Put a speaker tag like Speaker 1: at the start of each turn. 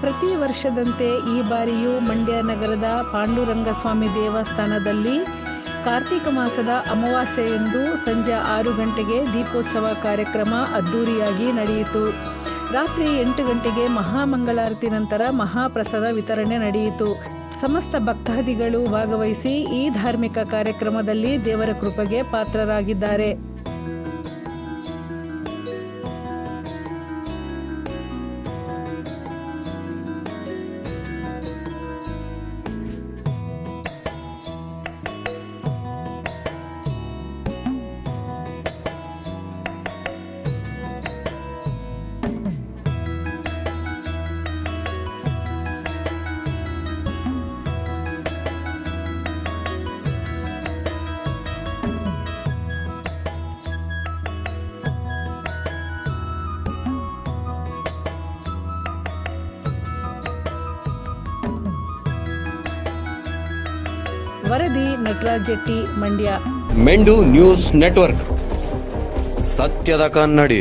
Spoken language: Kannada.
Speaker 1: ಪ್ರತಿ ವರ್ಷದಂತೆ ಈ ಬಾರಿಯೂ ಮಂಡ್ಯ ನಗರದ ಪಾಂಡುರಂಗಸ್ವಾಮಿ ದೇವಸ್ಥಾನದಲ್ಲಿ ಕಾರ್ತಿಕ ಮಾಸದ ಅಮಾವಾಸ್ಯೆಯಂದು ಸಂಜೆ ಆರು ಗಂಟೆಗೆ ದೀಪೋತ್ಸವ ಕಾರ್ಯಕ್ರಮ ಅದ್ದೂರಿಯಾಗಿ ನಡೆಯಿತು. ರಾತ್ರಿ ಎಂಟು ಗಂಟೆಗೆ ಮಹಾಮಂಗಳಾರತಿ ನಂತರ ಮಹಾಪ್ರಸಾದ ವಿತರಣೆ ನಡೆಯಿತು. ಸಮಸ್ತ ಭಕ್ತಾದಿಗಳು ಭಾಗವಹಿಸಿ ಈ ಧಾರ್ಮಿಕ ಕಾರ್ಯಕ್ರಮದಲ್ಲಿ ದೇವರ ಕೃಪೆಗೆ ಪಾತ್ರರಾಗಿದ್ದಾರೆ. ವರದಿ ನಟರಾಜ್ ಜೆಟ್ಟಿ ಮಂಡ್ಯ.
Speaker 2: ಮೆಂಡು ನ್ಯೂಸ್ ನೆಟ್ವರ್ಕ್. ಸತ್ಯದ ಕನ್ನಡಿ.